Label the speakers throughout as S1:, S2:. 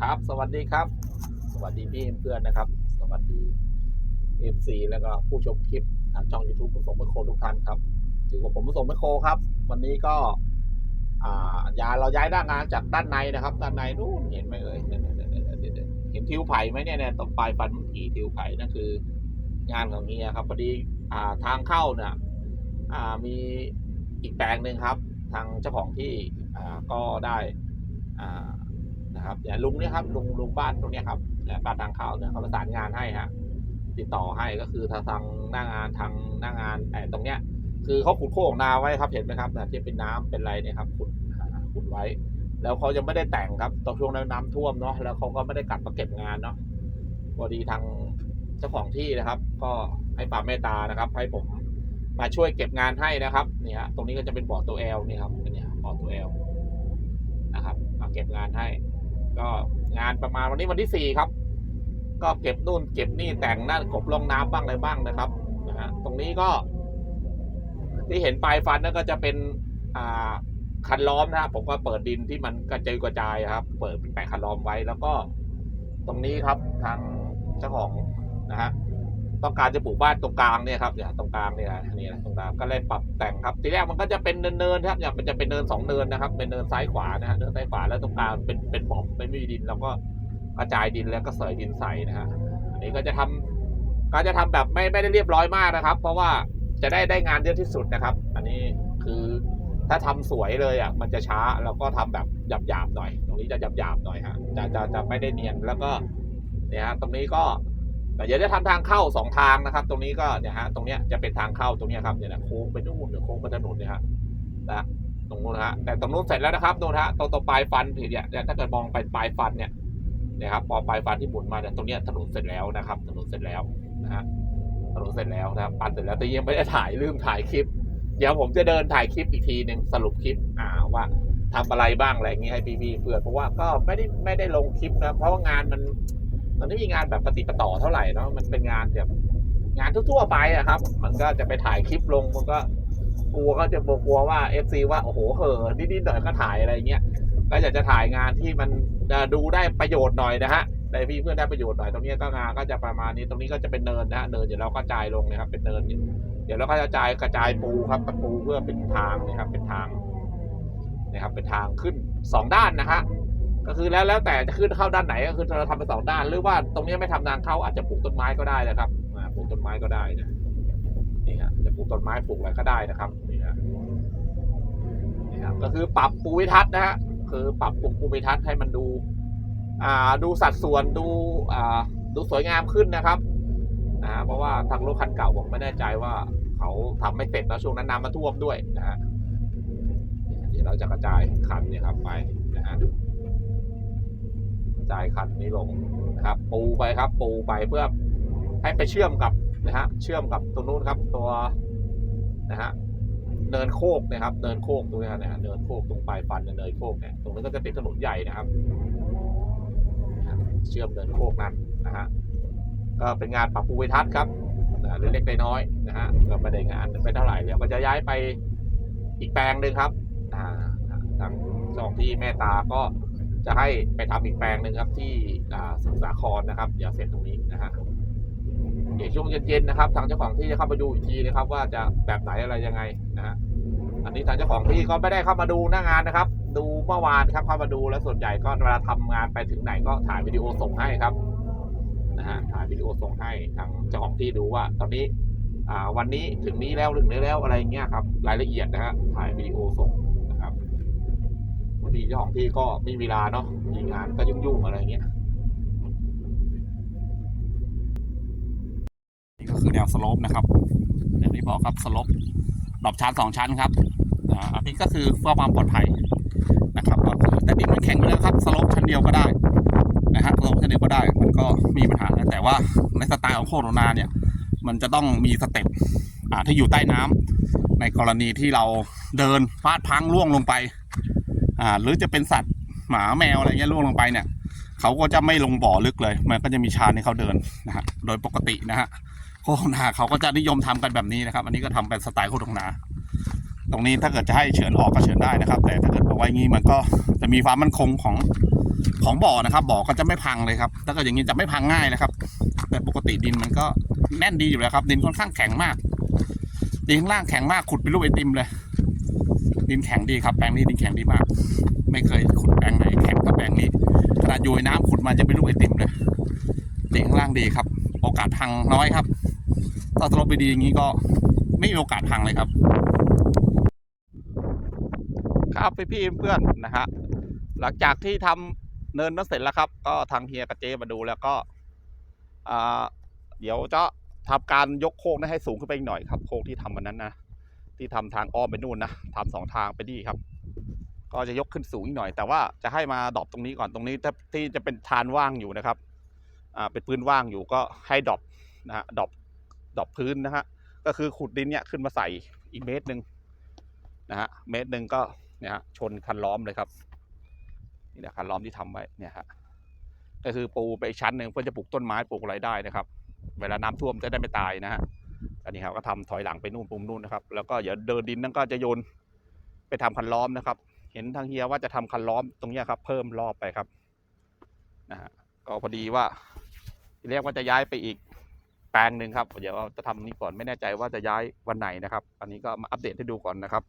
S1: ครับ สวัสดีครับ สวัสดีพี่เพื่อนนะครับ สวัสดีเอฟซีแล้วก็ผู้ชมคลิปทางช่องยูทูบผู้สมไมโครทุกท่านครับอยู่กับผมผู้สมไมโครครับ วันนี้ก็อ่ายาเราย้ายหน้านงานจากด้านในนะครับ ด้านในนู่นเห็นไหมเอ่ยเนี่ยเนี่ยเนี่ยเนี่ยเนี่ยเห็นทิวไผ่ไหมเนี่ยเนี่ยตรงปลายฟันมันกี่ทิวไผ่นั่นคือ งานของเฮียครับพอดีอ่าทางเข้าเนี่ยอ่ามีอีกแปลงหนึ่งครับ ทางเจ้าของที่อ่าก็ได้อ่า นะครับเนี่ยลุงเนี่ยครับลุงลุงบ้านตรงเนี้ยครับเนี่ยบ้านทางเข้าเนี่ยเขาประสานงานให้ฮะติดต่อให้ก็คือทางทางหน้างานทางหน้างานไอ้ตรงเนี้ย คือเขาขุดโค้งนาไว้ครับเห็นไหมครับเนี่ยที่เป็นน้ำเป็นไรเนี่ยครับขุดขุดไว้ แล้วเขายังไม่ได้แต่งครับตอนช่วงนั้นน้ำท่วมเนาะแล้วเขาก็ไม่ได้กลับมาเก็บงานเนาะพอดีทางเจ้าของที่นะครับ ก็ให้ความเมตตานะครับ ให้ผมมาช่วยเก็บงานให้นะครับนี่ฮะตรงนี้ก็จะเป็นบ่อตัวแอลนี่ครับเนี่ยบ่อตัวแอลนะครับมาเก็บงานให้ ก็งานประมาณวันนี้วันที่สี่ครับ ก็เก็บนู่นเก็บนี่แต่งนั่นกบลงน้ำบ้างอะไรบ้างนะครับนะฮะตรงนี้ก็ ที่เห็นปลายฟันนั่นก็จะเป็นอ่าคันล้อมนะฮะผมก็เปิดดินที่มันกระจายกระจายครับ เปิดเป็นแปะคันล้อมไว้แล้วก็ ตรงนี้ครับทางเจ้าของนะฮะ ต้องการจะปลูกบ้านตรงกลางเนี่ยครับเนี่ยตรงกลางเนี่ยนี่นะตรงกลางก็เลยปรับแต่งครับทีแรกมันก็จะเป็นเนินๆครับเนี่ยมันจะเป็นเนินสองเนินนะครับ เป็นเนินซ้ายขวานะฮะเนินซ้ายขวาแล้วตรงกลางเป็นเป็นบ่อไม่มีดินเราก็กระจายดินแล้วก็เสยดินใส่นะฮะอันนี้ก็จะทำก็จะทำแบบไม่ไม่ได้เรียบร้อยมากนะครับ เพราะว่าจะได้ได้งานเยอะที่สุดนะครับ อันนี้คือถ้าทำสวยเลยอะมันจะช้าเราก็ทำแบบหยาบๆหน่อย ตรงนี้จะหยาบๆหน่อยฮะจะจะจะไม่ได้เนียนแล้วก็เนี่ยฮะตรงนี้ก็ เดี๋ยวจะทำทางเข้าสองทางนะครับ ตรงนี้ก็เนี่ยฮะตรงเนี้ยจะเป็นทางเข้าตรงเนี้ยครับเนี่ยนะโค้งไปนู่นเดี๋ยวโค้งไปถนนเนี่ยฮะนะตรงนู้นฮะแต่ตรงนู้นเสร็จแล้วนะครับนู่นฮะตรงตรงปลายฟันทีเนี่ยเนี่ยถ้าเกิดมองไปปลายฟันเนี่ยนี่ยครับพอปลายฟันที่หมุนมาเนี่ยตรงเนี้ยถนนเสร็จแล้วนะครับ ถนนเสร็จแล้วนะฮะถนนเสร็จแล้วนะครับปันเสร็จแล้วแต่ยังไม่ได้ถ่ายลืมถ่ายคลิป เดี๋ยวผมจะเดินถ่ายคลิปอีกทีหนึ่งสรุปคลิปอ่าว่าทำอะไรบ้างอะไรอย่างงี้ให้พี่ๆเพื่อนเพราะว่าก็ไม่ได้ไม่ได้ลงคลิปนะเพราะว่างานมัน มันไม่มีงานแบบปฏิปต่อเท่าไหร่เนาะมันเป็นงานแบบงานทั่วๆไปอะครับ มันก็จะไปถ่ายคลิปลงมันก็กลัวก็จะกลัวว่าเอฟซีว่าโอ้โหเหอนิดๆหน่อยก็ถ่ายอะไรเงี้ยก็อยากจะถ่ายงานที่มันดูได้ประโยชน์หน่อยนะฮะได้พี่เพื่อนได้ประโยชน์หน่อยตรงนี้ก็งานก็จะประมาณนี้ตรงนี้ก็จะเป็นเนินนะฮะเนินเดี๋ยวเราก็จ่ายลงนะครับเป็นเนิน เดี๋ยวเราก็จะจ่ายกระจายปูครับปูเพื่อเป็นทางนะครับเป็นทางนะครับเป็นทางขึ้นสองด้านนะฮะ ก็คือแล้วแล้วแต่จะขึ้นเข้าด้านไหนก็คือเราทำเป็นสองด้าน หรือว่าตรงนี้ไม่ทำทางเข้าอาจจะปลูกต้นไม้ก็ได้นะครับปลูกต้นไม้ก็ได้นะนี่ฮะจะปลูกต้นไม้ปลูกอะไรก็ได้นะครับนี่ฮะนี่ครับก็คือปรับภูมิทัศน์นะฮะคือปรับปรุงภูมิทัศน์ให้มันดู อ่าดูสัดส่วนดูอ่าดูสวยงามขึ้นนะครับนะฮะเพราะว่าทางรถคันเก่าผมไม่แน่ใจว่าเขาทำไม่เสร็จแล้วช่วงนั้นน้ำมันท่วมด้วยนะฮะเดี๋ยวเราจะกระจายคันเนี่ยครับไปนะฮะ จายคันนี้ลงนะครับ ปูไปครับ ปูไปเพื่อให้ไปเชื่อมกับนะฮะเชื่อมกับตรงนู้นครับตัวนะฮะเนินโคกนะครับเนินโคกตรงนี้นะฮะเนินโคกตรงปลายฟันเนินโคกเนี่ยตรงนี้นก็จะติดถนนใหญ่นะครับ เชื่อมเนินโคกนั้นนะฮะก็เป็นงานปรับภูมิทัศน์ครับเล็กๆน้อยๆนะฮะก็ไม่ได้งานไม่เท่าไหร่เดี๋ยวก็จะย้ายไปอีกแปลงหนึ่งครับอ่าทางจองที่แม่ตาก็ จะให้ไปทำอีกแปลงหนึ่งครับที่สมุทรสาครนะครับเดี๋ยวเสร็จตรงนี้นะฮะเดี๋ยวช่วงเย็นๆนะครับ ทางเจ้าของที่จะเข้ามาดูอีกทีนะครับ ว่าจะแบบไหนอะไรยังไงนะฮะอันนี้ทางเจ้าของที่ก็ไม่ได้เข้ามาดูหน้างานนะครับ ดูเมื่อวานครับเข้ามาดูแล้วส่วนใหญ่ก็เวลาทำงานไปถึงไหนก็ถ่ายวิดีโอส่งให้ครับนะฮะถ่ายวิดีโอส่งให้ทางเจ้าของที่ดูว่า ตอนนี้อ่าวันนี้ถึงนี้แล้วถึงนี้แล้วอะไรเงี้ยครับ รายละเอียดนะฮะถ่ายวิดีโอส่งางทีเจ้าของที่ก็ไม่มีเวลาเนาะมีงานก็ยุ่งๆอะไรเงี้ยนี่ก็คือแนวสโลปนะครับอย่างที่บอกครับสโลปดอกชั้นสองชั้นครับอันนี้ก็คือเพื่อความปลอดภัยนะครับก็คือแต่ดินมันแข็งอยู่แล้วครับสโลปชั้นเดียวก็ได้นะฮะสโลปชั้นเดียวก็ได้มันก็มีปัญหาแต่ว่าในสไตล์ของโคโรนาเนี่ยมันจะต้องมีสเต็ปอ่าที่อยู่ใต้น้ำในกรณีที่เราเดินพลาดพังล่วงลงไป อ่าหรือจะเป็นสัตว์หมาแมวอะไรเงี้ยล่วงลงไปเนี่ยเขาก็จะไม่ลงบ่อลึกเลย มันก็จะมีชานให้เขาเดินนะฮะโดยปกตินะฮะโคตรนาเขาก็จะนิยมทำกันแบบนี้นะครับ อันนี้ก็ทำเป็นสไตล์โคตรนาตรงนี้ถ้าเกิดจะให้เฉือนออกก็เฉือนได้นะครับ แต่ถ้าเกิดเอาไว้งี้มันก็จะมีความมั่นคงของของบ่อนะครับ บ่อก็จะไม่พังเลยครับถ้าเกิดอย่างนี้จะไม่พังง่ายนะครับ แต่ปกติดินมันก็แน่นดีอยู่แล้วครับ ดินค่อนข้างแข็งมากดินข้างล่างแข็งมากขุดเป็นรูปไอติมเลย ดินแข็งดีครับแปลงนี้ดินแข็งดีมาก ไม่เคยขุดแปลงไหนแข็งเท่าแปลงนี้ขนาดอยู่ในน้ำขุดมาจะเป็นรูปไอติมเลยดินข้างล่างดีครับ โอกาสพังน้อยครับ ถ้าสลบไปดีอย่างนี้ก็ไม่มีโอกาสพังเลยครับ ครับพี่พี่เพื่อนนะฮะหลังจากที่ทำเนินนั้นเสร็จแล้วครับ ก็ทางเฮียกับเจมาดูแล้วก็เดี๋ยวจะทำการยกโค้งนั้นให้สูงขึ้นไปอีกหน่อยครับ โค้งที่ทำวันนั้นนะ ที่ทำทางอ้อมไปนู่นนะทำสองทางไปนี่ครับ ก็จะยกขึ้นสูงอีกหน่อย แต่ว่าจะให้มาดรอปตรงนี้ก่อนตรงนี้ที่จะเป็นทานว่างอยู่นะครับอ่าเป็นพื้นว่างอยู่ก็ให้ดรอปนะฮะดรอปดรอปพื้นนะฮะก็คือขุดดินเนี่ยขึ้นมาใส่อีกเมตรหนึ่งนะฮะเมตรหนึ่งก็เนี่ยฮะชนคันล้อมเลยครับนี่แหละคันล้อมที่ทำไว้เนี่ยฮะก็คือปูไปอีกชั้นหนึ่งเพื่อจะปลูกต้นไม้ปลูกอะไรได้นะครับ เวลาน้ำท่วมจะได้ไม่ตายนะฮะ อันนี้ครับก็ทำถอยหลังไปนู่นปุ่มนู่นนะครับ แล้วก็เดี๋ยวเดินดินนั่นก็จะโยนไปทำคันล้อมนะครับ เห็นทางเฮียว่าจะทำคันล้อมตรงนี้ครับ เพิ่มรอบไปครับนะฮะก็พอดีว่าเรียกว่าจะย้ายไปอีกแปลงหนึ่งครับ เดี๋ยวจะทำนี้ก่อนไม่แน่ใจว่าจะย้ายวันไหนนะครับ อันนี้ก็มาอัปเดตให้ดูก่อนนะครับ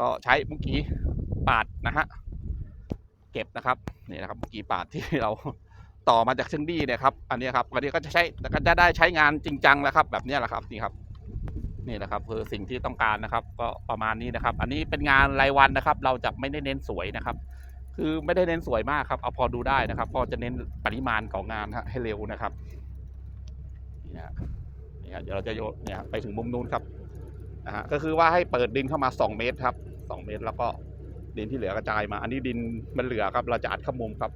S1: ก็ใช้เมื่อกี้ปาดนะฮะเก็บนะครับนี่นะครับเมื่อกี้ปาดที่เรา ต่อมาจากเชิงดีเนี่ยครับอันนี้ครับวันนี้ก็จะใช้ก็จะได้ใช้งานจริงจังแล้วครับ แบบนี้แหละครับนี่ครับนี่แหละครับคือสิ่งที่ต้องการนะครับ ก็ประมาณนี้นะครับ อันนี้เป็นงานรายวันนะครับ เราจะไม่ได้เน้นสวยนะครับ คือไม่ได้เน้นสวยมากครับเอาพอดูได้นะครับ พอจะเน้นปริมาณของงานฮะให้เร็วนะครับนี่นะนี่ครับเดี๋ยวเราจะโยนเนี่ยครับไปถึงมุมนู้นครับนะฮะก็คือว่าให้เปิดดินเข้ามา 2 เมตรครับ 2 เมตรแล้วก็ดินที่เหลือกระจายมา อันนี้ดินมันเหลือครับเราจะอัดเข้ามุมครับ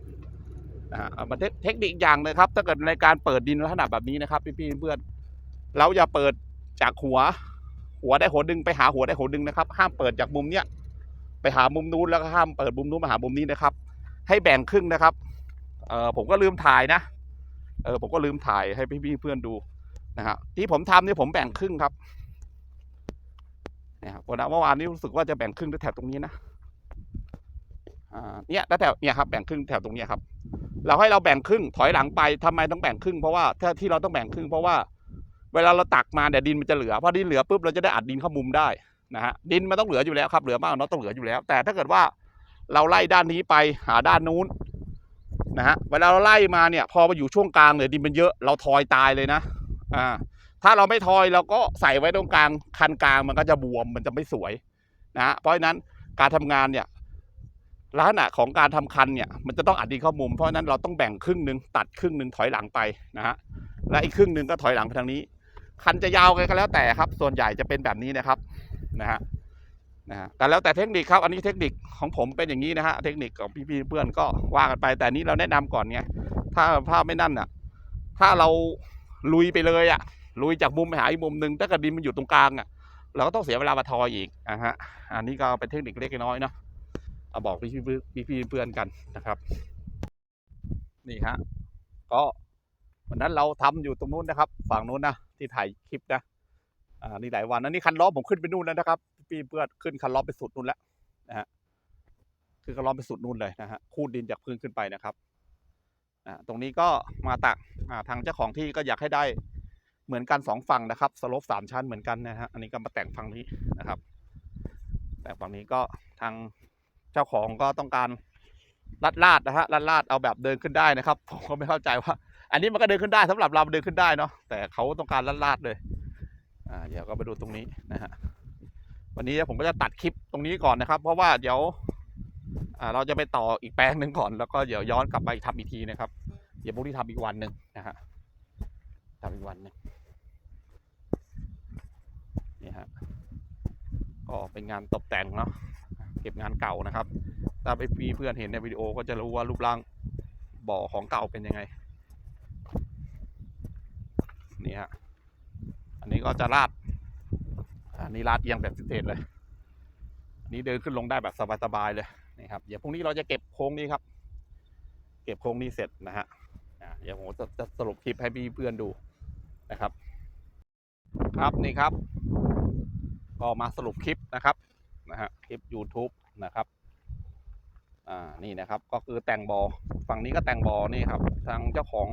S1: นะฮะมาเทคเทคนิคอย่างหนะครับ ถ้าเกิดในการเปิดดินลักษณะแบบนี้นะครับพี่ๆเพื่อนเราอย่าเปิดจากหัว หัวได้หัวดึงไปหาหัวได้หัวดึงนะครับ ห้ามเปิดจากมุมเนี้ยไปหามุมนู้นแล้วก็ห้ามเปิดมุมนู้นมาหามุมนี้นะครับ ให้แบ่งครึ่งนะครับเออผมก็ลืมถ่ายนะเออผมก็ลืมถ่ายให้พี่ๆเพื่อนดูนะฮะที่ผมทำนี่ผมแบ่งครึ่งครับเนี่ยครับวันนั้เมื่อวานนี้รู้สึกว่าจะแบ่งครึ่งแถวตรงนี้นะอ่าเนี่ยแถวเนี่ยครับแบ่งครึ่งแถวตรงนี้ครับ เราให้เราแบ่งครึ่งถอยหลังไปทำไมต้องแบ่งครึ่งเพราะว่าถ้าที่เราต้องแบ่งครึ่งเพราะว่า เวลาเราตักมาเนี่ยดินมันจะเหลือพอดินเหลือปุ๊บเราจะได้อัดดินเข้ามุมได้นะฮะดินมันต้องเหลืออยู่แล้วครับเหลือมากเนาะต้องเหลืออยู่แล้ว แต่ถ้าเกิดว่าเราไล่ด้านนี้ไปหาด้านนู้นนะฮะเวลาเราไล่มาเนี่ย พอมาอยู่ช่วงกลางเนี่ยดินมันเยอะเราทอยตายเลยนะอ่าถ้าเราไม่ทอยเราก็ใส่ไว้ตรงกลางคันกลางมันก็จะบวมมันจะไม่สวยนะฮะเพราะฉะนั้นการทำงานเนี่ย ลักษณะของการทำคันเนี่ยมันจะต้องอัดดินเข้ามุมเพราะฉะนั้นเราต้องแบ่งครึ่งหนึ่งตัดครึ่งหนึ่งถอยหลังไปนะฮะและอีกครึ่งหนึ่งก็ถอยหลังไปทางนี้ คันจะยาวกันก็แล้วแต่ครับ ส่วนใหญ่จะเป็นแบบนี้นะครับนะฮะนะฮะแต่แล้วแต่เทคนิคครับอันนี้เทคนิคของผมเป็นอย่างนี้นะฮะเทคนิคของพี่ๆเพื่อนก็ว่ากันไป แต่นี้เราแนะนำก่อนไงถ้าถ้าไม่นั่นอะถ้าเราลุยไปเลยอะลุยจากมุมไปหาอีกมุมหนึ่งถ้ากิดดินมันอยู่ตรงกลางอะเราก็ต้องเสียเวลามาทอยอีกอะฮะอันนี้ก็เป็นเทคนิคเล็กน้อยเนาะ เอาบอกพี่พี่พี่เพื่อนกันนะครับ นี่ฮะก็วันนั้นเราทำอยู่ตรงนู้นนะครับ ฝั่งนู้นนะที่ถ่ายคลิปนะอ่านี่หลายวันนะนี่คันล้อผมขึ้นไปนู่นแล้วนะครับ พี่เพื่อนขึ้นคันล้อไปสุดนู่นแล้วนะฮะคือคันล้อไปสุดนู่นเลยนะฮะคูดดินจากพื้นขึ้นไปนะครับอ่าตรงนี้ก็มาตักอ่าทางเจ้าของที่ก็อยากให้ได้เหมือนกันสองฝั่งนะครับสลปสามชั้นเหมือนกันนะฮะอันนี้ก็มาแต่งฝั่งนี้นะครับ แต่ฝั่งนี้ก็ทาง เจ้าของก็ต้องการลัดลาดนะฮะลัดลาดเอาแบบเดินขึ้นได้นะครับผมก็ไม่เข้าใจว่า อันนี้มันก็เดินขึ้นได้สำหรับเราเดินขึ้นได้เนาะแต่เขาต้องการลัดลาดเลยอ่าเดี๋ยวก็ไปดูตรงนี้นะฮะวันนี้ผมก็จะตัดคลิปตรงนี้ก่อนนะครับ เพราะว่าเดี๋ยวอ่าเราจะไปต่ออีกแปลงหนึ่งก่อน แล้วก็เดี๋ยวย้อนกลับไปทำอีกทีนะครับ เดี๋ยวพรุ่งนี้ทำอีกวันหนึ่งนะฮะทำอีกวันหนึ่งนี่ฮะก็เป็นงานตกแต่งเนาะ เก็บงานเก่านะครับ ถ้าไปมีเพื่อนเห็นในวิดีโอก็จะรู้ว่ารูปร่างบ่อของเก่าเป็นยังไง นี่ฮะ อันนี้ก็จะลาด อันนี้ลาดเอียงแบบพิเศษเลย อันนี้เดินขึ้นลงได้แบบสบายๆเลยนี่ครับ เดี๋ยวพรุ่งนี้เราจะเก็บโค้งนี้ครับ เก็บโค้งนี้เสร็จนะฮะเดี๋ยวผมจะจะสรุปคลิปให้พี่เพื่อนดูนะครับ ครับนี่ครับ ก็มาสรุปคลิปนะครับ นะฮะคลิป YouTube นะครับอ่านี่นะครับก็คือแต่งบอฝั่งนี้ก็แต่งบอนี่ครับ ทางเจ้าของ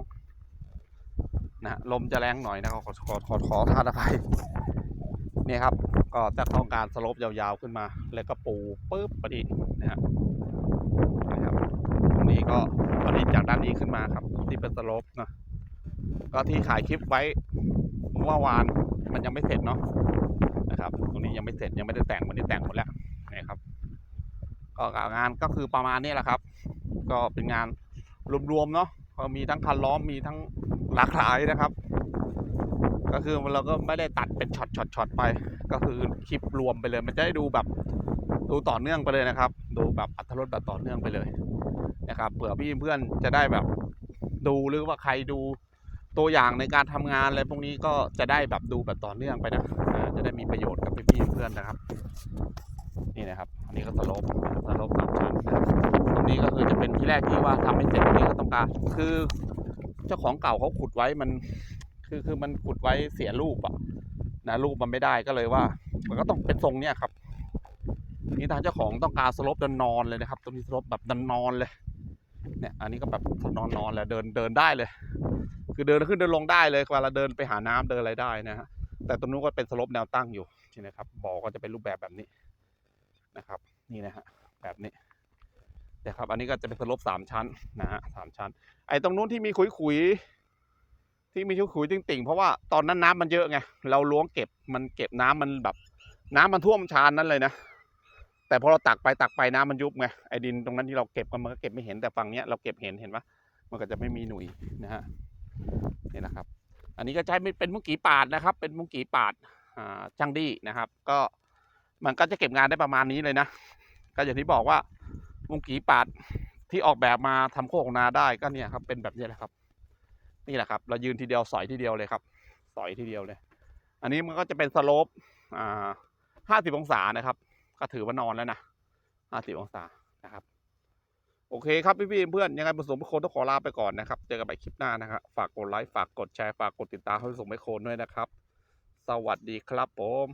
S1: นะฮะลมจะแรงหน่อยนะครับขอขอขอขอทานอภัยนี่ครับ ก็จะต้องการสลปยาวๆขึ้นมา แล้วก็ปูปุ๊บพอดีนะฮะนะครับตรงนี้ก็พอดีจากด้านนี้ขึ้นมาครับ ที่เป็นสลปนะก็ที่ขายคลิปไว้เมื่อวานมันยังไม่เสร็จเนาะ นะครับตรงนี้ยังไม่เสร็จยังไม่ได้แต่งวันนี้แต่งหมดแล้วนะครับก็งานก็คือประมาณนี้แหละครับ ก็เป็นงานรวมๆเนาะก็มีทั้งคันล้อมมีทั้งหลากหลายนะครับ ก็คือเราก็ไม่ได้ตัดเป็นช็อตช็อตช็อตไป ก็คือคลิปรวมไปเลย มันจะได้ดูแบบดูต่อเนื่องไปเลยนะครับ ดูแบบอัตรสแบบต่อเนื่องไปเลยนะครับเผื่อพี่เพื่อนจะได้แบบดูหรือว่าใครดู ตัวอย่างในการทำงานอะไรพวกนี้ก็จะได้แบบดูแบบต่อเนื่องไปนะจะได้มีประโยชน์กับพี่ๆเพื่อนนะครับ นี่นะครับ อันนี้ก็สโลปสโลปสามชั้นตรงนี้ก็คือจะเป็นที่แรกที่ว่าทำไม่เสร็จตรงนี้ก็ต้องการ คือเจ้าของเก่าเขาขุดไว้มัน คือคือมันขุดไว้เสียรูปอะนะรูปมันไม่ได้ก็เลยว่า มันก็ต้องเป็นทรงเนี้ยครับนี่ทางเจ้าของต้องการสโลปนนอนเลยนะครับ ตรงนี้สโลปแบบนนอนเลย เนี่ย อันนี้ก็แบบนอนๆเลยเดินเดินได้เลย คือเดินขึ้นเดินลงได้เลยเวลาเดินไปหาน้ำเดินอะไรได้นะฮะแต่ตรงนู้นก็เป็นสลปแนวตั้งอยู่นี่นะครับบ่อก็จะเป็นรูปแบบแบบนี้นะครับ นี่นะฮะแบบนี้นะครับ อันนี้ก็จะเป็นสลปสามชั้นนะฮะสามชั้น ไอ้ตรงนู้นที่มีขุยๆที่มีขุยๆติ่งๆเพราะว่าตอนนั้นน้ำมันเยอะไงเราล้วงเก็บมันเก็บน้ำมันแบบ น้ำมันท่วมชานนั้นเลยนะแต่พอเราตักไปตักไปน้ำมันยุบไงไอ้ดินตรงนั้นที่เราเก็บกันมันก็เก็บไม่เห็นแต่ฝั่งเนี้ยเราเก็บเห็นเห็นปะมันก็จะไม่มีหนุ่ยนะฮะ นี่นะครับ อันนี้ก็ใช้เป็นมุงกีปาดนะครับ เป็นมุงกีปาดช่างดีนะครับ ก็มันก็จะเก็บงานได้ประมาณนี้เลยนะ ก็อย่างที่บอกว่ามุงกีปาดที่ออกแบบมาทำโคกนาได้ก็เนี่ยครับ เป็นแบบนี้แหละครับ นี่แหละครับ เรายืนทีเดียวสอยทีเดียวเลยครับ สอยทีเดียวเลย อันนี้มันก็จะเป็นสโลปอ่าห้าสิบองศานะครับ ก็ถือว่านอนแล้วนะห้าสิบองศานะครับ โอเคครับพี่พี่เพื่อนยังไงผสมไมโครต้องขอลาไปก่อนนะครับ เจอกันใหม่คลิปหน้านะครับฝากกดไลค์ ฝากกดแชร์ ฝากกดติดตามให้ผสมไมโครด้วยนะครับ สวัสดีครับผม